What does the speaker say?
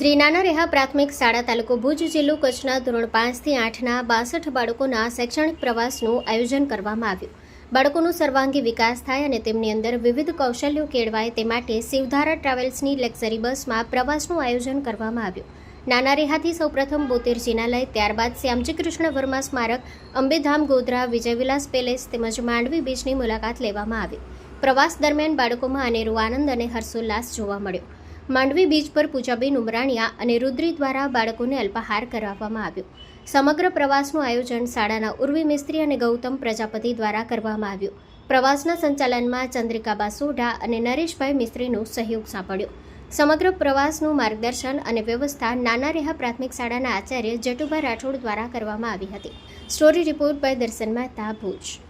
શ્રી નાના રેહા પ્રાથમિક શાળા તાલુકો ભુજ જિલ્લો કચ્છના ધોરણ પાંચથી આઠના બાસઠ બાળકોના શૈક્ષણિક પ્રવાસનું આયોજન કરવામાં આવ્યું. બાળકોનો સર્વાંગી વિકાસ થાય અને તેમની અંદર વિવિધ કૌશલ્યો કેળવાય તે માટે શિવધારા ટ્રાવેલ્સની લક્ઝરી બસમાં પ્રવાસનું આયોજન કરવામાં આવ્યું. નાના રેહાથી સૌપ્રથમ બોતેર જિનાલય ત્યારબાદ શ્યામજી કૃષ્ણ વર્મા સ્મારક, અંબેધામ ગોધરા, વિજયવિલાસ પેલેસ તેમજ માંડવી બીચની મુલાકાત લેવામાં આવી. પ્રવાસ દરમિયાન બાળકોમાં અનેરો આનંદ અને હર્ષોલ્લાસ જોવા મળ્યો. માંડવી બીચ પર પૂજાબેન ઉમરાણિયા અને રુદ્રી દ્વારા બાળકોને અલ્પાહાર કરાવવામાં આવ્યો. સમગ્ર પ્રવાસનું આયોજન શાળાના ઉર્વી મિસ્ત્રી અને ગૌતમ પ્રજાપતિ દ્વારા કરવામાં આવ્યું. પ્રવાસના સંચાલનમાં ચંદ્રિકાબા સોઢા અને નરેશભાઈ મિસ્ત્રીનો સહયોગ સાંપડ્યો સમગ્ર પ્રવાસનું માર્ગદર્શન અને વ્યવસ્થા નાના રેહા પ્રાથમિક શાળાના આચાર્ય જટુભાઈ રાઠોડ દ્વારા કરવામાં આવી હતી. Story report by Darshan Mehta Bhuj.